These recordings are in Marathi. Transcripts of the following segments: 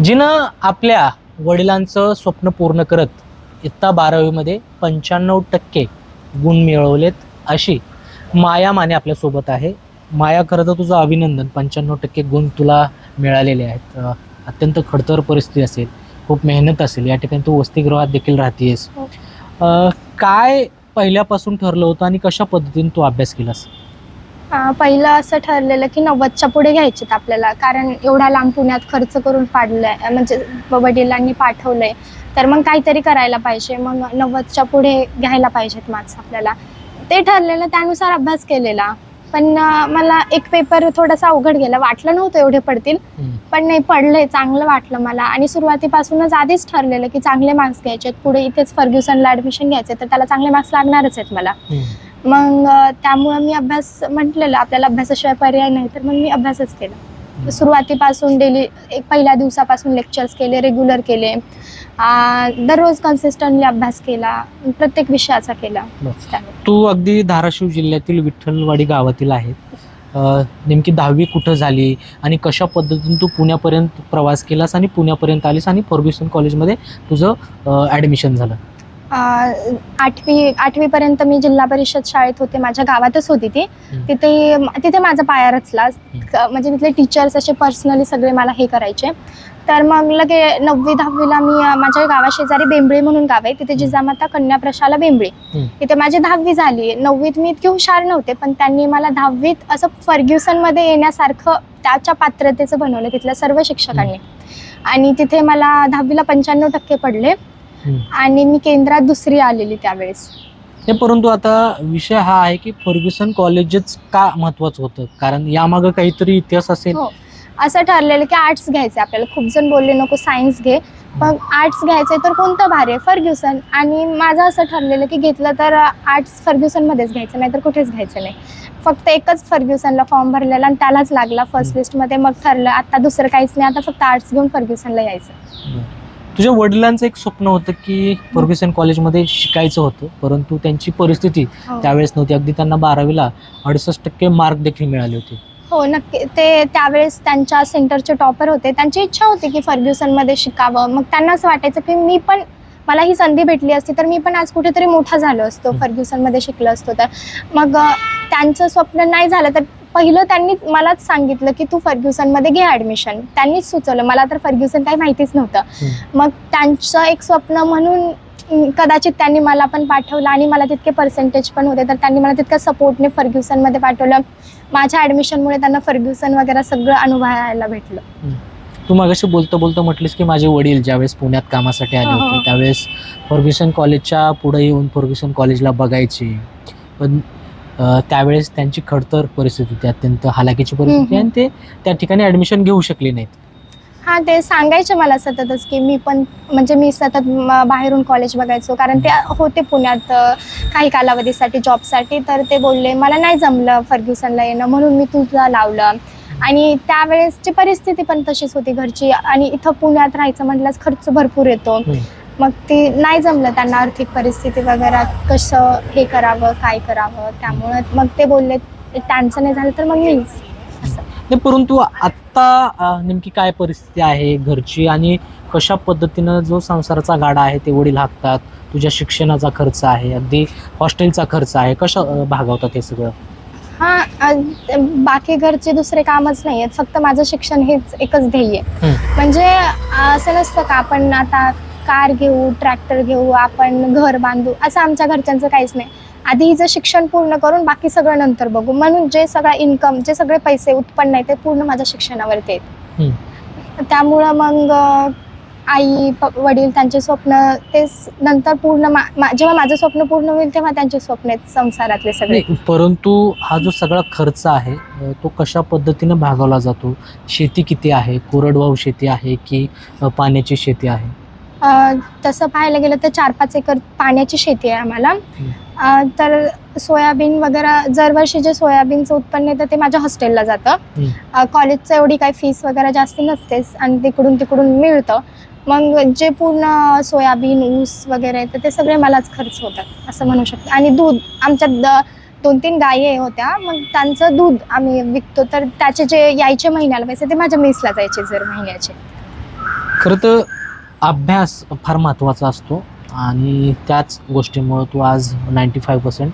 जिनं आपल्या वडिलांचं स्वप्न पूर्ण करत इयत्ता बारावीमध्ये पंच्याण्णव टक्के गुण मिळवलेत अशी माया माने आपल्यासोबत आहे. माया खरं तर तुझं अभिनंदन. पंच्याण्णव टक्के गुण तुला मिळालेले आहेत. अत्यंत खडतर परिस्थिती असेल. खूप मेहनत असेल. या ठिकाणी तू वसतिगृहात देखील राहतेस. हो. काय पहिल्यापासून ठरलं होतं आणि कशा पद्धतीने तू अभ्यास केलास? अं, पहिलं असं ठरलेलं की नव्वदच्या पुढे घ्यायचेत आपल्याला. कारण एवढा लांब पुण्यात खर्च करून पाडलंय अं, म्हणजे वडिलांनी पाठवलंय. तर मग काहीतरी करायला पाहिजे. मग नव्वदच्या पुढे घ्यायला पाहिजेत मार्क्स आपल्याला. ते ठरलेलं त्यानुसार अभ्यास केलेला. पण अं, मला एक पेपर थोडासा अवघड गेला. वाटलं नव्हतं एवढे पडतील. हम्म. पण नाही पडलंय. चांगलं वाटलं मला. आणि सुरुवातीपासूनच आधीच ठरलेलं की चांगले मार्क्स घ्यायचे पुढे इथेच फर्ग्युसनला ऍडमिशन घ्यायचे तर त्याला चांगले मार्क्स लागणारच आहेत मला. मग त्यामुळं मी अभ्यास म्हटलेलं आपल्याला अभ्यासाशिवाय पर्याय नाही तर मग मी अभ्यासच केला. सुरुवातीपासून डेली एक पहिल्या दिवसापासून लेक्चर्स केले रेग्युलर केले. दररोज कन्सिस्टंटली अभ्यास केला प्रत्येक विषयाचा केला. तू अगदी धाराशिव जिल्ह्यातील विठ्ठलवाडी गावातील आहे नेमकी दहावी कुठं झाली आणि कशा पद्धतीने तू पुण्यापर्यंत प्रवास केलास आणि पुण्यापर्यंत आलीस आणि फर्ग्युसन कॉलेजमध्ये तुझं ॲडमिशन झालं? आठवी आठवीपर्यंत मी जिल्हा परिषद शाळेत होते. माझ्या गावातच होती ती. तिथे तिथे माझा पाया रचला. म्हणजे तिथले टीचर्स असे पर्सनली सगळे मला हे करायचे. तर मग लगे नववी दहावीला मी माझ्या गावाशेजारी बेंबळी म्हणून गाव आहे. तिथे जिजामाता कन्या प्रशाला बेंबळी. तिथे माझी दहावी झाली. नववीत मी इतकी हुशार नव्हते पण त्यांनी मला दहावीत असं फर्ग्युसनमध्ये येण्यासारखं त्याच्या पात्रतेचं बनवलं तिथल्या सर्व शिक्षकांनी. आणि तिथे मला दहावीला पंच्याण्णव टक्के पडले. आणि मी केंद्रात दुसरी आलेली त्यावेळेस. हे परंतु आता विषय हा आहे की फर्ग्युसन कॉलेजच का महत्वाचं होतं? कारण यामागं काहीतरी इतिहास असेल. हो. असं ठरलेलं की आर्ट्स घ्यायचे आपल्याला. खूप जण बोलले नको सायन्स घे. मग आर्ट्स घ्यायचंय तर कोणतं भारी आहे? फर्ग्युसन. आणि माझं असं ठरलेलं की घेतलं तर आर्ट्स फर्ग्युसनमध्येच घ्यायचं नाही तर कुठेच घ्यायचं नाही. फक्त एकच फर्ग्युसनला फॉर्म भरलेला आणि त्यालाच लागला फर्स्ट. लिस्टमध्ये मग ठरलं आता दुसरं काहीच नाही. आता फक्त आर्ट्स घेऊन फर्ग्युसनला यायचं. तुझ्या वडिलांचं एक स्वप्न होतं की फर्ग्युसन कॉलेजमध्ये शिकायचं होतं परंतु त्यांची परिस्थिती हो. त्यावेळेस नव्हती. अगदी त्यांना बारावीला अडुसष्ट टक्के मार्क देखील मिळाले होते. हो नक्की. ते त्यावेळेस त्यांच्या सेंटरचे टॉपर होते. त्यांची इच्छा होती की फर्ग्युसनमध्ये शिकावं. मग त्यांना असं वाटायचं की मी पण मला ही संधी भेटली असती तर मी पण आज कुठेतरी मोठा झालो असतो. फर्ग्युसनमध्ये शिकलो असतो तर. मग त्यांचं स्वप्न नाही झालं तर पहिलं त्यांनी मलाच सांगितलं की तू फर्ग्युसनमध्ये घे ॲडमिशन त्यांनीच सुचवलं. मला तर फर्ग्युसन काही माहितीच नव्हतं. मग त्यांचं एक स्वप्न म्हणून कदाचित त्यांनी मला पण पाठवलं आणि मला तितके पर्सेंटेज पण होते. तर त्यांनी मला तितक्या सपोर्टने फर्ग्युसनमध्ये पाठवलं. माझ्या ॲडमिशनमुळे त्यांना फर्ग्युसन वगैरे सगळं अनुभवायला भेटलं. तू मागाशी बोलता बोलता म्हटलीस की माझे वडील ज्यावेळेस पुण्यात कामासाठी आले हो, हो. होते त्यावेळेस फर्ग्युसन कॉलेजच्या पुढे येऊन फर्ग्युसन कॉलेजला बघायचे. पण त्यावेळेस त्यांची खडतर परिस्थिती होती अत्यंत हालाकीची परिस्थिती. आणि ते त्या ठिकाणी ऍडमिशन घेऊ शकले नाहीत हां ते सांगायचे मला सततच की मी पण म्हणजे मी सतत बाहेरून कॉलेज बघायचो कारण ते होते पुण्यात काही कालावधीसाठी जॉबसाठी तर ते बोलले मला नाही जमलं फर्ग्युसनला येणं म्हणून मी तुझं लावलं आणि त्यावेळेसची परिस्थिती पण तशीच होती घरची आणि इथं पुण्यात राहायचं म्हटल्यास खर्च भरपूर येतो. मग ती नाही जमलं त्यांना आर्थिक परिस्थिती वगैरे कसं हे करावं काय करावं त्यामुळं मग ते बोलले त्यांचं नाही झालं तर मग मीच. नाही परंतु आत्ता नेमकी काय परिस्थिती आहे घरची आणि कशा पद्धतीनं जो संसाराचा गाडा आहे ते वडील हाकतात तुझ्या शिक्षणाचा खर्च आहे अगदी हॉस्टेलचा खर्च आहे कशा भागवतात हे सगळं? हा बाकी घरचे दुसरे कामच नाही आहेत फक्त माझं शिक्षण हेच एकच ध्येय. म्हणजे असं नसतं का आपण आता कार घेऊ ट्रॅक्टर घेऊ आपण घर बांधू असं आमच्या घरच्यांचं काहीच नाही. आधी हिचं शिक्षण पूर्ण करून बाकी सगळं नंतर बघू. म्हणून जे सगळं इन्कम जे सगळे पैसे उत्पन्न आहे ते पूर्ण माझ्या शिक्षणावरती आहेत. त्यामुळं मग आई प- वडील त्यांचे स्वप्न ते नंतर पूर्ण मा- जेव्हा माझं स्वप्न पूर्ण होईल तेव्हा त्यांचे स्वप्न आहेत संसारातले सगळे. परंतु हा जो सगळा खर्च आहे तो कशा पद्धतीनं भागवला जातो? शेती किती आहे? कोरडवाहू शेती आहे की पाण्याची शेती आहे? अ, तसं पाहायला गेलं तर चार पाच एकर पाण्याची शेती आहे आम्हाला. अ, तर सोयाबीन वगैरे दरवर्षी जे सोयाबीनचं उत्पन्न येतं ते माझ्या हॉस्टेलला जातं. हम्म. अ, कॉलेजचं एवढी काही फीस वगैरे जास्त नसतेच आणि तिकडून तिकडून मिळतं. मग जे पूर्ण सोयाबीन ऊस वगैरे येतं ते सगळे मलाच खर्च होतात असं म्हणू शकतो. आणि दूध आमच्यात द दोन तीन गायी होत्या मग त्यांचं दूध आम्ही विकतो. तर त्याचे जे यायचे महिन्याला पैसे ते माझ्या मेसला जायचे जर महिन्याचे. खरं तर अभ्यास फार महत्त्वाचा असतो आणि त्याच गोष्टीमुळं तू आज नाईंटी फाईव्ह पर्सेंट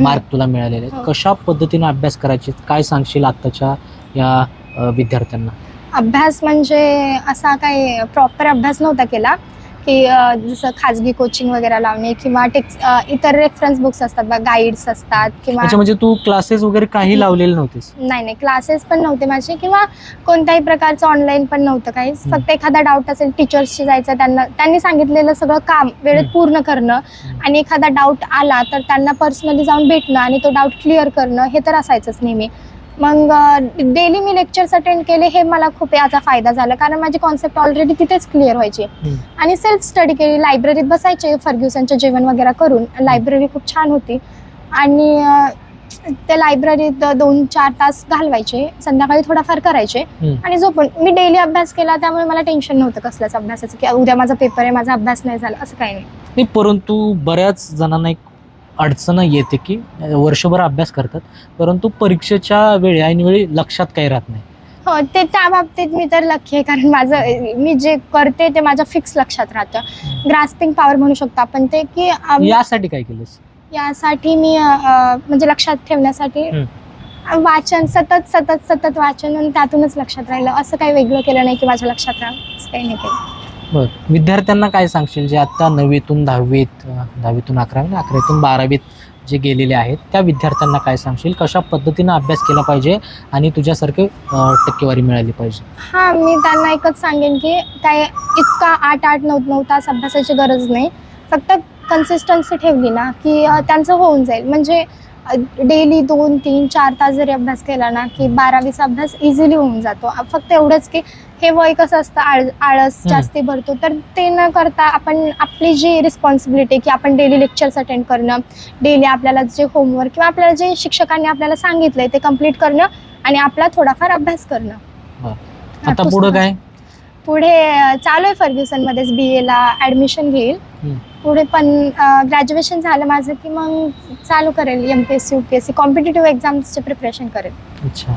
मार्क तुला मिळालेले आहेत. हो. कशा पद्धतीने अभ्यास करायचे काय सांगशील आत्ताच्या या अ, विद्यार्थ्यांना? अभ्यास म्हणजे असा काही प्रॉपर अभ्यास नव्हता केला. की जसं खाजगी कोचिंग वगैरे लावणे किंवा टेक्स इतर रेफरन्स बुक्स असतात गाईड्स असतात किंवा अच्छा म्हणजे तू क्लासेस वगैरे काही लावलेले नव्हतेस नाही नाही क्लासेस पण नव्हते माझे किंवा कोणत्याही प्रकारचं ऑनलाईन पण नव्हतं काहीच हम्म. फक्त एखादा डाऊट असेल टीचर्सशी जायचं त्यांना त्यांनी सांगितलेलं सगळं काम वेळेत हम्म. पूर्ण करणं. आणि एखादा डाऊट आला तर त्यांना पर्सनली जाऊन भेटणं आणि तो डाऊट क्लिअर करणं हे तर असायचंच नेहमी मग डेली मी लेक्चर्स अटेंड केले हे मला खूप याचा फायदा झाला. कारण माझी कॉन्सेप्ट ऑलरेडी तिथेच क्लिअर व्हायची. आणि सेल्फ स्टडी केली लायब्ररीत बसायचे फर्ग्युसनचं जेवण वगैरे करून. लायब्ररी खूप छान होती. आणि त्या लायब्ररीत दोन चार तास घालवायचे. संध्याकाळी थोडाफार करायचे. आणि झोपून. मी डेली अभ्यास केला त्यामुळे मला टेन्शन नव्हतं कसल्याच अभ्यासाचं. की उद्या माझा पेपर आहे माझा अभ्यास नाही झाला असं काही नाही. नाही परंतु बऱ्याच जणांना एक अडचण येते की वर्षभर अभ्यास करतात परंतु परीक्षेच्या वेळी ऐनवेळी लक्षात काही राहत नाही. हो ते त्या बाबतीत मी तर लक्की आहे कारण माझं मी जे करते ते माझ्या फिक्स लक्षात राहतं. ग्रास्पिंग पॉवर म्हणू शकतो आपण ते की यासाठी काय केलंस? यासाठी मी अ, म्हणजे लक्षात ठेवण्यासाठी वाचन सतत सतत सतत वाचन आणि त्यातूनच लक्षात राहिलं. असं काही वेगळं केलं नाही की माझ्या लक्षात असं काही नाही केलं. बर. विद्यार्थ्यांना काय सांगशील? जे आत्ता नववीतून दहावीत दहावीतून अकरावी अकरावीतून बारावीत जे गेलेले आहेत त्या विद्यार्थ्यांना काय सांगशील? कशा पद्धतीनं अभ्यास केला पाहिजे आणि तुझ्यासारखे टक्केवारी मिळाली पाहिजे? हां मी त्यांना एकच सांगेन की काय इतका आठ आठ नऊ नऊ तास अभ्यासाची गरज नाही. फक्त कन्सिस्टन्सी ठेवली ना की अ, त्यांचं होऊन जाईल. म्हणजे डेली दोन तीन चार तास जरी अभ्यास केला ना की बारावीचा अभ्यास इझिली होऊन जातो. फक्त एवढंच की हे वय कसं असतं? आळ आळस. जास्ती भरतो. तर ते न करता आपण आपली जी रिस्पॉन्सिबिलिटी की आपण डेली लेक्चर्स अटेंड करणं डेली आपल्याला जे होमवर्क किंवा आपल्याला जे शिक्षकांनी आपल्याला सांगितलंय ते कंप्लीट करणं आणि आपला थोडाफार अभ्यास करणं. आता पुढं काय? पुढे चालू आहे फर्ग्युसनमध्येच बी एला ॲडमिशन घेईल. पुढे पण ग्रॅज्युएशन झालं माझं की मग चालू करेल M P S C U P S C competitive एक्झाम्सचे preparation करेल. अच्छा.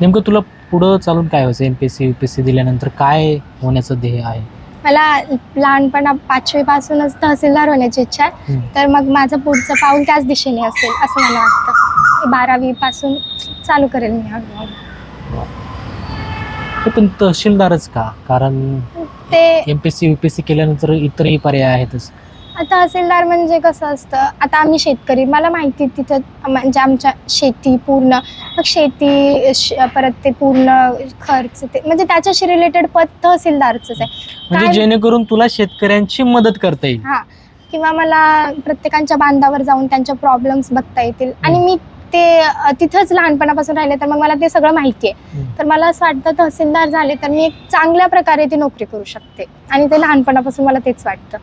नेमकं तुला पुढं चालून काय व्हायचं? M P S C U P S C दिल्यानंतर काय होण्याचं ध्येय आहे? मला लहानपणा पाचवीपासूनच तहसीलदार होण्याची इच्छा आहे. हम्म. तर मग माझं पुढचं पाऊल त्याच दिशेने असेल असं मला वाटतं. बारावीपासून चालू करेल मी. हळूहळू हे पण तहसीलदारच का? कारण ते M P S C U P S C केल्यानंतर इतरही पर्याय आहेतच. तहसीलदार म्हणजे कसं असतं आता आम्ही शेतकरी मला माहिती तिथं म्हणजे आमच्या शेती पूर्ण मग शेती श- परत ते पूर्ण खर्च ते म्हणजे त्याच्याशी रिलेटेड पद तहसीलदारच आहे. म्हणजे काय- जेणेकरून तुला शेतकऱ्यांची मदत करता येईल. हा. किंवा मला प्रत्येकांच्या बांधावर जाऊन त्यांच्या प्रॉब्लेम्स बघता येतील. आणि मी ते तिथंच लहानपणापासून राहिले तर मग मला ते सगळं माहिती आहे. तर मला असं वाटतं तहसीलदार झाले तर मी एक चांगल्या प्रकारे ती नोकरी करू शकते. आणि ते लहानपणापासून मला तेच वाटतं.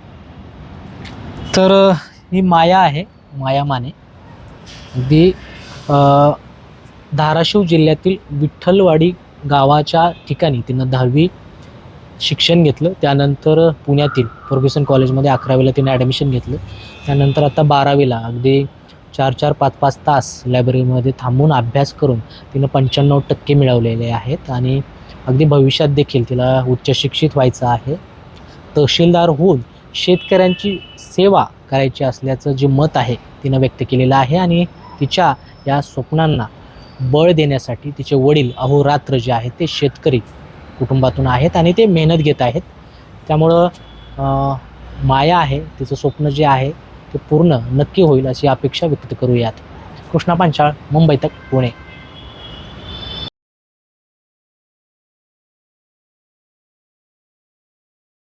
तर अ, ही माया आहे माया माने अगदी अ, धाराशिव जिल्ह्यातील विठ्ठलवाडी गावाच्या ठिकाणी तिनं दहावी शिक्षण घेतलं. त्यानंतर पुण्यातील फर्ग्युसन कॉलेजमध्ये अकरावीला तिने ॲडमिशन घेतलं. त्यानंतर आता बारावीला. अगदी चार चार पाच पाच तास लायब्ररीमध्ये थांबून अभ्यास करून तिनं पंच्याण्णव टक्के मिळवलेले आहेत आणि अगदी भविष्यात देखील तिला उच्च शिक्षित व्हायचं आहे. तहसीलदार होऊन शेतकऱ्यांची सेवा करायची असल्याचं जे मत आहे तिनं व्यक्त केलेलं आहे आणि तिच्या या स्वप्नांना बळ देण्यासाठी तिचे वडील अहोरात्र जे आहेत ते शेतकरी कुटुंबातून आहेत आणि ते मेहनत घेत आहेत. त्यामुळं माया आहे तिचं स्वप्न जे आहे ते पूर्ण नक्की होईल अशी अपेक्षा व्यक्त करूयात. कृष्णा पांचाळ मुंबई तक पुणे.